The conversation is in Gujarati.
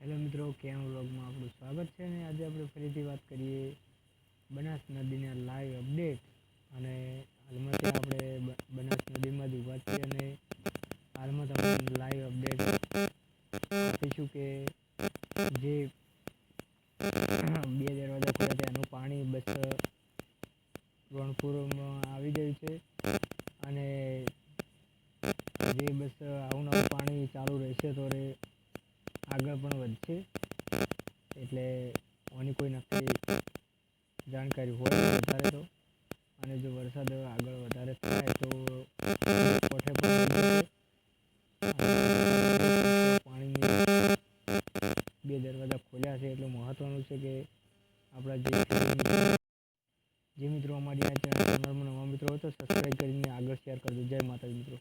આપણું સ્વાગત છે અને આજે આપણે ફરીથી વાત કરીએ બનાસ નદીના લાઈવ અપડેટ અને હાલમાં ત્યાં આપણે બનાસ નદીમાં જ ઊભા છીએ અને હાલમાં તમને લાઈવ અપડેટ આપીશું કે જે બે દરવાજા ખોલ્યા એનું પાણી બસ રણપુરમાં આવી ગયું છે અને જે બસ આવું પાણી ચાલુ રહેશે તો રે આગળ પણ વધશે. એટલે આની કોઈ નક્કી જાણકારી હોય વધારે તો. અને જો વરસાદ આગળ વધારે થાય તો કોઠે પાણીની બે દરવાજા ખોલ્યા છે. એટલું મહત્ત્વનું છે કે આપણા જે જે મિત્રો અમારી આ નવા મિત્રો હોય તો સબસ્ક્રાઈબ કરીને આગળ શેર કરજો. જય માતાજી મિત્રો.